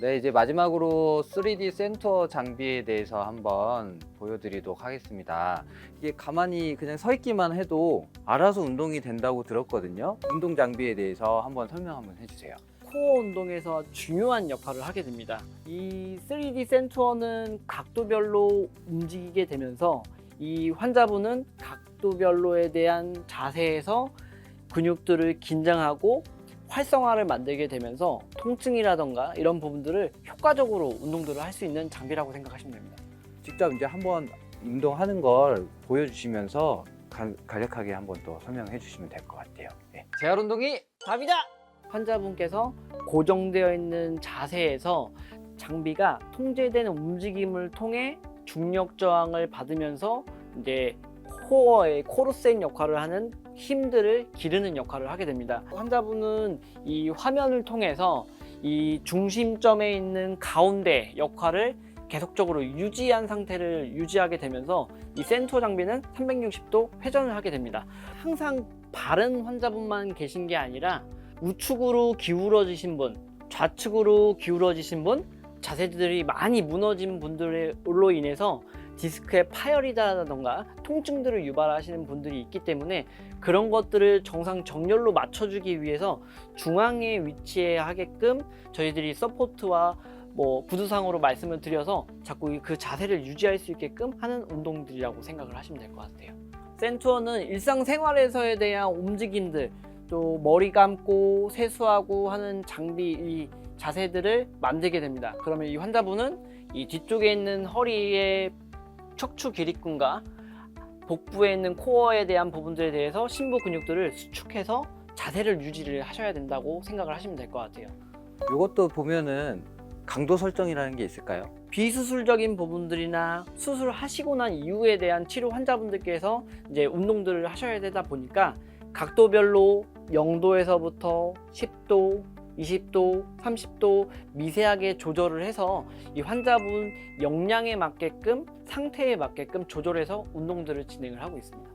네, 이제 마지막으로 3D 센터 장비에 대해서 한번 보여드리도록 하겠습니다. 이게 가만히 그냥 서 있기만 해도 알아서 운동이 된다고 들었거든요. 운동 장비에 대해서 한번 설명 한번 해주세요. 코어 운동에서 중요한 역할을 하게 됩니다. 이 3D 센투어는 각도별로 움직이게 되면서 이 환자분은 각도별로에 대한 자세에서 근육들을 긴장하고 활성화를 만들게 되면서 통증이라던가 이런 부분들을 효과적으로 운동들을 할 수 있는 장비라고 생각하시면 됩니다. 직접 이제 한번 운동하는 걸 보여주시면서 간- 간략하게 한번 또 설명해 주시면 될 것 같아요. 네. 재활 운동이 답이다! 환자분께서 고정되어 있는 자세에서 장비가 통제되는 움직임을 통해 중력 저항을 받으면서 이제 코어의 코르센 역할을 하는 힘들을 기르는 역할을 하게 됩니다. 환자분은 이 화면을 통해서 이 중심점에 있는 가운데 역할을 계속적으로 유지한 상태를 유지하게 되면서 이 센터 장비는 360도 회전을 하게 됩니다. 항상 바른 환자분만 계신 게 아니라 우측으로 기울어지신 분, 좌측으로 기울어지신 분, 자세들이 많이 무너진 분들로 인해서 디스크에 파열이다던가 통증들을 유발하시는 분들이 있기 때문에 그런 것들을 정상 정렬로 맞춰주기 위해서 중앙에 위치해 하게끔 저희들이 서포트와 뭐 구두상으로 말씀을 드려서 자꾸 그 자세를 유지할 수 있게끔 하는 운동들이라고 생각을 하시면 될 것 같아요. 센투어는 일상생활에서에 대한 움직임들 또 머리 감고 세수하고 하는 장비 이 자세들을 만들게 됩니다. 그러면 이 환자분은 이 뒤쪽에 있는 허리의 척추 기립근과 복부에 있는 코어에 대한 부분들에 대해서 심부 근육들을 수축해서 자세를 유지를 하셔야 된다고 생각을 하시면 될 것 같아요. 이것도 보면은 강도 설정이라는 게 있을까요? 비수술적인 부분들이나 수술하시고 난 이후에 대한 치료 환자분들께서 이제 운동들을 하셔야 되다 보니까 각도별로 0도에서부터 10도, 20도, 30도 미세하게 조절을 해서 이 환자분 역량에 맞게끔 상태에 맞게끔 조절해서 운동들을 진행을 하고 있습니다.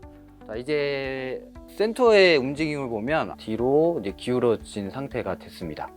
자, 이제 센터의 움직임을 보면 뒤로 이제 기울어진 상태가 됐습니다.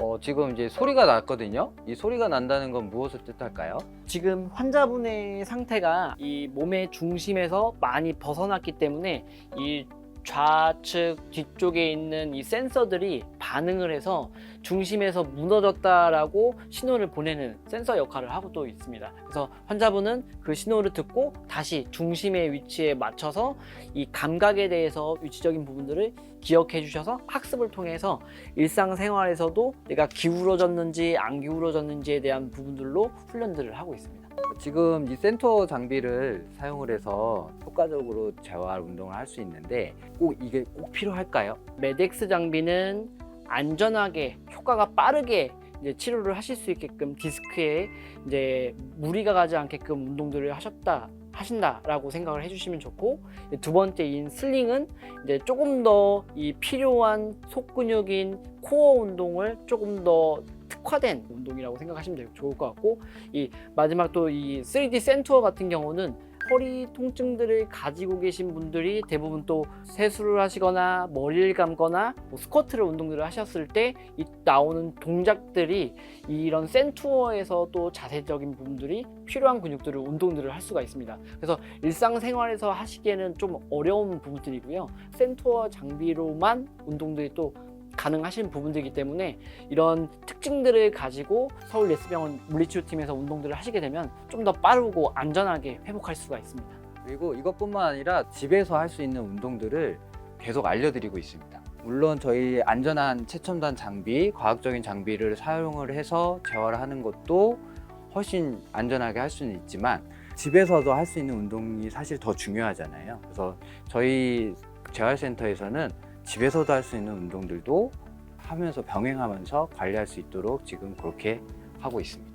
어, 지금 이제 소리가 났거든요. 이 소리가 난다는 건 무엇을 뜻할까요? 지금 환자분의 상태가 이 몸의 중심에서 많이 벗어났기 때문에 이 좌측 뒤쪽에 있는 이 센서들이 반응을 해서 중심에서 무너졌다라고 신호를 보내는 센서 역할을 하고 또 있습니다. 그래서 환자분은 그 신호를 듣고 다시 중심의 위치에 맞춰서 이 감각에 대해서 위치적인 부분들을 기억해 주셔서 학습을 통해서 일상생활에서도 내가 기울어졌는지 안 기울어졌는지에 대한 부분들로 훈련들을 하고 있습니다. 지금 이 센터 장비를 사용을 해서 효과적으로 재활 운동을 할 수 있는데 꼭 이게 꼭 필요할까요? 메덱스 장비는 안전하게 효과가 빠르게 이제 치료를 하실 수 있게끔 디스크에 이제 무리가 가지 않게끔 운동들을 하셨다 하신다라고 생각을 해주시면 좋고 두 번째인 슬링은 이제 조금 더 이 필요한 속근육인 코어 운동을 조금 더 특화된 운동이라고 생각하시면 될- 좋을 것 같고 이 마지막 또 이 3D 센투어 같은 경우는 허리 통증들을 가지고 계신 분들이 대부분 또 세수를 하시거나 머리를 감거나 뭐 스쿼트를 운동들을 하셨을 때이 나오는 동작들이 이런 센투어에서 또 자세적인 부분들이 필요한 근육들을 운동들을 할 수가 있습니다. 그래서 일상생활에서 하시기에는 좀 어려운 부분들이고요. 센투어 장비로만 운동들이 또 가능하신 부분들이기 때문에 이런 특징들을 가지고 서울 예스병원 물리치료팀에서 운동들을 하시게 되면 좀 더 빠르고 안전하게 회복할 수가 있습니다. 그리고 이것뿐만 아니라 집에서 할 수 있는 운동들을 계속 알려드리고 있습니다. 물론 저희 안전한 최첨단 장비, 과학적인 장비를 사용을 해서 재활을 하는 것도 훨씬 안전하게 할 수는 있지만 집에서도 할 수 있는 운동이 사실 더 중요하잖아요. 그래서 저희 재활센터에서는 집에서도 할 수 있는 운동들도 하면서 병행하면서 관리할 수 있도록 지금 그렇게 하고 있습니다.